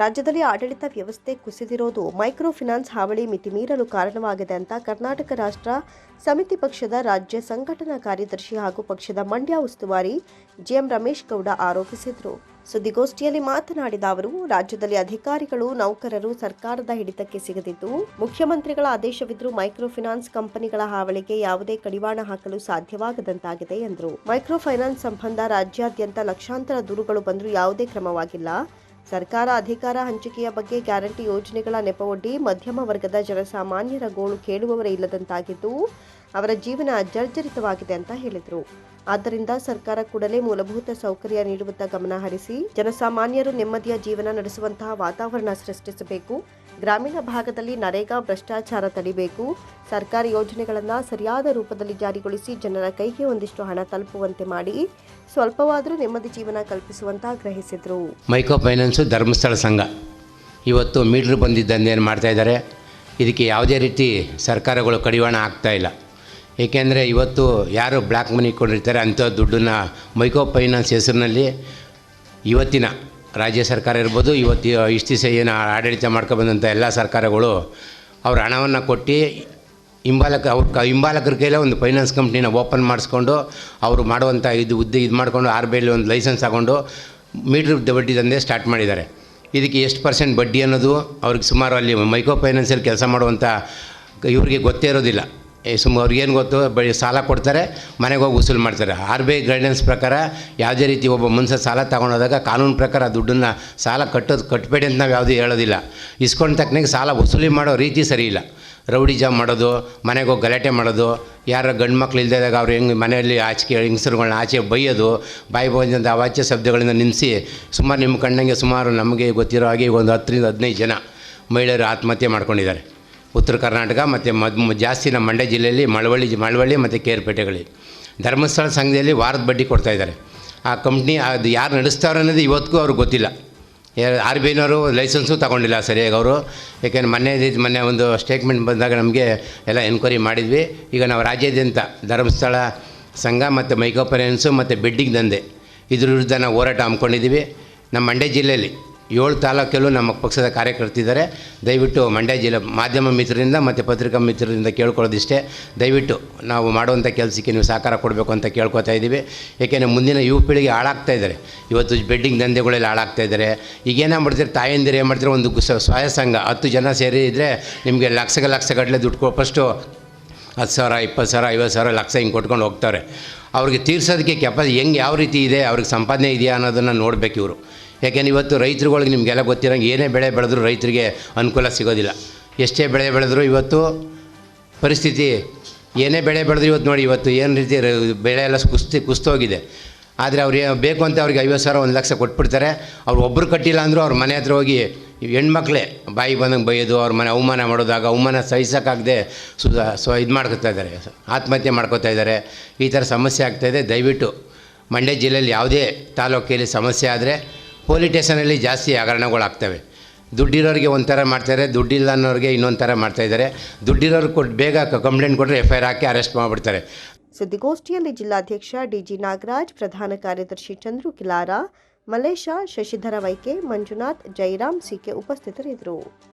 ರಾಜ್ಯದಲ್ಲಿ ಆಡಳಿತ ವ್ಯವಸ್ಥೆ ಕುಸಿದಿರೋದು ಮೈಕ್ರೋ ಫಿನಾನ್ಸ್ ಹಾವಳಿ ಮಿತಿ ಮೀರಲು ಕಾರಣವಾಗಿದೆ ಅಂತ ಕರ್ನಾಟಕ ರಾಷ್ಟ್ರ ಸಮಿತಿ ಪಕ್ಷದ ರಾಜ್ಯ ಸಂಘಟನಾ ಕಾರ್ಯದರ್ಶಿ ಹಾಗೂ ಪಕ್ಷದ ಮಂಡ್ಯ ಉಸ್ತುವಾರಿ ಜಿಎಂ ರಮೇಶ್ ಗೌಡ ಆರೋಪಿಸಿದರು. ಸುದ್ದಿಗೋಷ್ಠಿಯಲ್ಲಿ ಮಾತನಾಡಿದ ಅವರು, ರಾಜ್ಯದಲ್ಲಿ ಅಧಿಕಾರಿಗಳು, ನೌಕರರು ಸರ್ಕಾರದ ಹಿಡಿತಕ್ಕೆ ಸಿಗದಿದ್ದು, ಮುಖ್ಯಮಂತ್ರಿಗಳ ಆದೇಶವಿದ್ದರೂ ಮೈಕ್ರೋ ಫೈನಾನ್ಸ್ ಕಂಪನಿಗಳ ಹಾವಳಿಗೆ ಯಾವುದೇ ಕಡಿವಾಣ ಹಾಕಲು ಸಾಧ್ಯವಾಗದಂತಾಗಿದೆ ಎಂದರು. ಮೈಕ್ರೋ ಫೈನಾನ್ಸ್ ಸಂಬಂಧ ರಾಜ್ಯಾದ್ಯಂತ ಲಕ್ಷಾಂತರ ದೂರುಗಳು ಬಂದರೂ ಯಾವುದೇ ಕ್ರಮವಾಗಿಲ್ಲ. ಸರ್ಕಾರ ಅಧಿಕಾರ ಹಂಚಿಕೆಯ ಬಗ್ಗೆ ಗ್ಯಾರಂಟಿ ಯೋಜನೆಗಳ ನೆಪವೊಡ್ಡಿ ಮಧ್ಯಮ ವರ್ಗದ ಜನಸಾಮಾನ್ಯರ ಗೋಳು ಕೇಳುವವರೇ ಇಲ್ಲದಂತಾಗಿದ್ದು ಅವರ ಜೀವನ ಜರ್ಜರಿತವಾಗಿದೆ ಅಂತ ಹೇಳಿದರು. ಆದ್ದರಿಂದ ಸರ್ಕಾರ ಕೂಡಲೇ ಮೂಲಭೂತ ಸೌಕರ್ಯ ನೀಡುವತ್ತ ಗಮನ ಹರಿಸಿ ಜನಸಾಮಾನ್ಯರು ನೆಮ್ಮದಿಯ ಜೀವನ ನಡೆಸುವಂತಹ ವಾತಾವರಣ ಸೃಷ್ಟಿಸಬೇಕು. ಗ್ರಾಮೀಣ ಭಾಗದಲ್ಲಿ ನರೇಗಾ ಭ್ರಷ್ಟಾಚಾರ ತಡಿಬೇಕು. ಸರ್ಕಾರಿ ಯೋಜನೆಗಳನ್ನು ಸರಿಯಾದ ರೂಪದಲ್ಲಿ ಜಾರಿಗೊಳಿಸಿ ಜನರ ಕೈಗೆ ಒಂದಿಷ್ಟು ಹಣ ತಲುಪುವಂತೆ ಮಾಡಿ ಸ್ವಲ್ಪವಾದರೂ ನೆಮ್ಮದಿ ಜೀವನ ಕಲ್ಪಿಸುವಂತ ಗ್ರಹಿಸಿದರು. ಮೈಕ್ರೋ ಫೈನಾನ್ಸ್ ಧರ್ಮಸ್ಥಳ ಸಂಘ ಇವತ್ತು ಮೀಟ್ರ್ ಮಾಡ್ತಾ ಇದ್ದಾರೆ? ಇದಕ್ಕೆ ಯಾವುದೇ ರೀತಿ ಸರ್ಕಾರಗಳು ಕಡಿವಾಣ ಆಗ್ತಾ ಇಲ್ಲ. ಏಕೆಂದರೆ ಇವತ್ತು ಯಾರು ಬ್ಲ್ಯಾಕ್ ಮನಿ ಕೊಂಡಿರ್ತಾರೆ ಅಂಥ ದುಡ್ಡನ್ನು ಮೈಕ್ರೋ ಫೈನಾನ್ಸ್ ಹೆಸರಿನಲ್ಲಿ ಇವತ್ತಿನ ರಾಜ್ಯ ಸರ್ಕಾರ ಇರ್ಬೋದು, ಇವತ್ತು ಇಷ್ಟು ದಿವಸ ಏನು ಆಡಳಿತ ಮಾಡ್ಕೊಬಂದಂಥ ಎಲ್ಲ ಸರ್ಕಾರಗಳು ಅವ್ರ ಹಣವನ್ನು ಕೊಟ್ಟು ಹಿಂಬಾಲಕ, ಅವ್ರ ಕ, ಹಿಂಬಾಲಕರ ಕೈಲೇ ಒಂದು ಫೈನಾನ್ಸ್ ಕಂಪ್ನಿನ ಓಪನ್ ಮಾಡಿಸ್ಕೊಂಡು ಅವರು ಮಾಡುವಂಥ ಇದು ಉದ್ದೆ, ಇದು ಮಾಡಿಕೊಂಡು ಆರ್ ಬಿ ಒಂದು ಲೈಸೆನ್ಸ್ ತಗೊಂಡು ಮೀಟ್ರ್ ಬಡ್ಡಿ ತಂದೆ ಸ್ಟಾರ್ಟ್ ಮಾಡಿದ್ದಾರೆ. ಇದಕ್ಕೆ ಎಷ್ಟು ಪರ್ಸೆಂಟ್ ಬಡ್ಡಿ ಅನ್ನೋದು ಅವ್ರಿಗೆ ಸುಮಾರು ಅಲ್ಲಿ ಮೈಕ್ರೋ ಫೈನಾನ್ಸಲ್ಲಿ ಕೆಲಸ ಮಾಡುವಂಥ ಇವ್ರಿಗೆ ಗೊತ್ತೇ ಇರೋದಿಲ್ಲ. ಸುಮ್ಮ ಅವ್ರಿಗೇನು ಗೊತ್ತು? ಬಳಿ ಸಾಲ ಕೊಡ್ತಾರೆ, ಮನೆಗೆ ಹೋಗಿ ವಸೂಲು ಮಾಡ್ತಾರೆ. ಆರ್ ಬಿ ಐ ಗೈಡೆನ್ಸ್ ಪ್ರಕಾರ ಯಾವುದೇ ರೀತಿ ಒಬ್ಬ ಮನುಷ್ಯ ಸಾಲ ತಗೊಂಡೋದಾಗ ಕಾನೂನು ಪ್ರಕಾರ ದುಡ್ಡನ್ನು ಸಾಲ ಕಟ್ಟೋದು ಕಟ್ಟಬೇಡಿ ಅಂತ ನಾವು ಯಾವುದೂ ಹೇಳೋದಿಲ್ಲ. ಇಸ್ಕೊಂಡ ತಕ್ಕನಾಗಿ ಸಾಲ ವಸೂಲಿ ಮಾಡೋ ರೀತಿ ಸರಿ ಇಲ್ಲ. ರೌಡಿ ಜಾಮ್ ಮಾಡೋದು, ಮನೆಗೆ ಹೋಗಿ ಗಲಾಟೆ ಮಾಡೋದು, ಯಾರ ಗಂಡು ಮಕ್ಳು ಇಲ್ಲದಾಗ ಅವ್ರು ಹೆಂಗೆ ಮನೆಯಲ್ಲಿ ಆಚೆ ಹೆಂಗಸರುಗಳನ್ನ ಆಚೆ ಬೈಯೋದು, ಬಾಯಿ ಬಂದಂಥ ಅವಾಚ್ಯ ಶಬ್ದಗಳಿಂದ ನಿಲ್ಲಿಸಿ ಸುಮಾರು ನಿಮ್ಮ ಕಣ್ಣಂಗೆ ಸುಮಾರು ನಮಗೆ ಗೊತ್ತಿರೋ ಹಾಗೆ ಒಂದು ಹತ್ತರಿಂದ ಹದಿನೈದು ಜನ ಮಹಿಳೆಯರು ಆತ್ಮಹತ್ಯೆ ಮಾಡ್ಕೊಂಡಿದ್ದಾರೆ. ಉತ್ತರ ಕರ್ನಾಟಕ ಮತ್ತು ಮದ್ ಜಾಸ್ತಿ ನಮ್ಮ ಮಂಡ್ಯ ಜಿಲ್ಲೆಯಲ್ಲಿ ಮಳವಳ್ಳಿ ಮಳವಳ್ಳಿ ಮತ್ತು ಕೇರ್ಪೇಟೆಗಳಲ್ಲಿ ಧರ್ಮಸ್ಥಳ ಸಂಘದಲ್ಲಿ ವಾರದ ಬಡ್ಡಿ ಕೊಡ್ತಾ ಇದ್ದಾರೆ. ಆ ಕಂಪ್ನಿ ಅದು ಯಾರು ನಡೆಸ್ತಾರೆ ಅನ್ನೋದು ಇವತ್ತಿಗೂ ಅವ್ರಿಗೆ ಗೊತ್ತಿಲ್ಲ. ಆರ್ ಬಿ ಐನವರು ಲೈಸೆನ್ಸು ತಗೊಂಡಿಲ್ಲ ಸರಿಯಾಗಿ ಅವರು. ಯಾಕೆಂದ್ರೆ ಮೊನ್ನೆ ಮೊನ್ನೆ ಒಂದು ಸ್ಟೇಟ್ಮೆಂಟ್ ಬಂದಾಗ ನಮಗೆ ಎಲ್ಲ ಎನ್ಕ್ವೈರಿ ಮಾಡಿದ್ವಿ. ಈಗ ನಾವು ರಾಜ್ಯಾದ್ಯಂತ ಧರ್ಮಸ್ಥಳ ಸಂಘ ಮತ್ತು ಮೈಕ್ರೋ ಫೈನಾನ್ಸು ಮತ್ತು ಬೆಡ್ಡಿಂಗ್ ದಂಧೆ. ಇದ್ರ ವಿರುದ್ಧ ನಾವು ಹೋರಾಟ ಹಮ್ಮಿಕೊಂಡಿದ್ದೀವಿ. ನಮ್ಮ ಮಂಡ್ಯ ಜಿಲ್ಲೆಯಲ್ಲಿ ಏಳು ತಾಲೂಕಲ್ಲೂ ನಮ್ಮ ಪಕ್ಷದ ಕಾರ್ಯಕರ್ತಿದ್ದಾರೆ ದಯವಿಟ್ಟು ಮಂಡ್ಯ ಜಿಲ್ಲೆ ಮಾಧ್ಯಮ ಮಿತ್ರರಿಂದ ಮತ್ತು ಪತ್ರಿಕಾ ಮಿತ್ರರಿಂದ ಕೇಳ್ಕೊಳ್ಳೋದಿಷ್ಟೇ. ದಯವಿಟ್ಟು ನಾವು ಮಾಡುವಂಥ ಕೆಲಸಕ್ಕೆ ನೀವು ಸಹಕಾರ ಕೊಡಬೇಕು ಅಂತ ಕೇಳ್ಕೊತಾ ಇದ್ದೀವಿ. ಏಕೆಂದರೆ ಮುಂದಿನ ಯುವ ಪೀಳಿಗೆ ಹಾಳಾಗ್ತಾ ಇದ್ದಾರೆ. ಇವತ್ತು ಬೆಡ್ಡಿಂಗ್ ದಂಧೆಗಳೆಲ್ಲ ಹಾಳಾಗ್ತಾ ಇದ್ದಾರೆ. ಈಗೇನು ಮಾಡ್ತಾರೆ? ತಾಯಂದಿರು ಏನು ಮಾಡ್ತಾರೆ? ಒಂದು ಸ್ವಯ ಸಂಘ ಹತ್ತು ಜನ ಸೇರಿ ಇದ್ದರೆ ನಿಮಗೆ ಲಕ್ಷ ಲಕ್ಷಗಟ್ಟಲೆ ದುಡ್ಡು ಫಸ್ಟು ಹತ್ತು ಸಾವಿರ, ಇಪ್ಪತ್ತು ಸಾವಿರ, ಐವತ್ತು ಸಾವಿರ ಲಕ್ಷ ಹಿಂಗೆ ಕೊಟ್ಕೊಂಡು ಹೋಗ್ತಾರೆ. ಅವ್ರಿಗೆ ತೀರ್ಸೋದಕ್ಕೆ ಕೆಪ, ಹೆಂಗೆ ಯಾವ ರೀತಿ ಇದೆ, ಅವ್ರಿಗೆ ಸಂಪಾದನೆ ಇದೆಯಾ ಅನ್ನೋದನ್ನು ನೋಡಬೇಕು ಇವರು. ಯಾಕೆಂದ್ರೆ ಇವತ್ತು ರೈತರುಗಳಿಗೆ ನಿಮಗೆಲ್ಲ ಗೊತ್ತಿರೋಂಗೆ ಏನೇ ಬೆಳೆ ಬೆಳೆದ್ರೂ ರೈತರಿಗೆ ಅನುಕೂಲ ಸಿಗೋದಿಲ್ಲ. ಎಷ್ಟೇ ಬೆಳೆ ಬೆಳೆದ್ರು ಇವತ್ತು ಪರಿಸ್ಥಿತಿ ಏನೇ ಬೆಳೆ ಬೆಳೆದ್ರು ಇವತ್ತು ನೋಡಿ ಇವತ್ತು ಏನು ರೀತಿ ಬೆಳೆ ಎಲ್ಲ ಕುಸ್ತಿ, ಕುಸ್ತೋಗಿದೆ. ಆದರೆ ಅವ್ರು ಬೇಕು ಅಂತ ಅವ್ರಿಗೆ ಐವತ್ತು ಸಾವಿರ, ಒಂದು ಲಕ್ಷ ಕೊಟ್ಬಿಡ್ತಾರೆ. ಅವ್ರು ಒಬ್ಬರು ಕಟ್ಟಿಲ್ಲ ಅಂದರೂ ಅವ್ರ ಮನೆ ಹತ್ರ ಹೋಗಿ ಹೆಣ್ಮಕ್ಳೇ, ಬಾಯಿ ಬಂದಂಗೆ ಬೈಯೋದು, ಅವ್ರ ಮನೆ ಅವಮಾನ ಮಾಡೋದಾಗ ಅವಮಾನ ಸಹಿಸೋಕ್ಕಾಗದೆ ಸುಧಾ ಸೊ, ಇದು ಮಾಡ್ಕೊತಾ ಇದ್ದಾರೆ, ಆತ್ಮಹತ್ಯೆ ಮಾಡ್ಕೋತಾ ಇದ್ದಾರೆ. ಈ ಥರ ಸಮಸ್ಯೆ ಆಗ್ತಾಯಿದೆ ದಯವಿಟ್ಟು ಮಂಡ್ಯ ಜಿಲ್ಲೆಯಲ್ಲಿ ಯಾವುದೇ ತಾಲೂಕಲ್ಲಿ ಸಮಸ್ಯೆ ಆದರೆ ಸ್ಟೇಷನಲ್ಲಿ ಜಾಸ್ತಿ ಹಗರಣಗಳಾಗ್ತವೆ. ದುಡ್ಡಿರೋರಿಗೆ ಒಂಥರ ಮಾಡ್ತಾರೆ, ದುಡ್ಡಿಲ್ಲ ಅನ್ನೋರಿಗೆ ಇನ್ನೊಂದು ಥರ ಮಾಡ್ತಾಯಿದ್ದಾರೆ ದುಡ್ಡಿರೋರು ಕೊಟ್ಟು ಬೇಗ ಕಂಪ್ಲೇಂಟ್ ಕೊಟ್ಟರೆ ಎಫ್ ಐ ಹಾಕಿ ಅರೆಸ್ಟ್ ಮಾಡಿಬಿಡ್ತಾರೆ. ಸುದ್ದಿಗೋಷ್ಠಿಯಲ್ಲಿ ಜಿಲ್ಲಾಧ್ಯಕ್ಷ ಡಿಜಿ ನಾಗರಾಜ್, ಪ್ರಧಾನ ಕಾರ್ಯದರ್ಶಿ ಚಂದ್ರು ಕಿಲಾರ ಮಲೇಶ ಶಶಿಧರ ವೈಕೆ ಮಂಜುನಾಥ್ ಜೈರಾಮ್ ಸಿಕೆ ಉಪಸ್ಥಿತರಿದ್ದರು.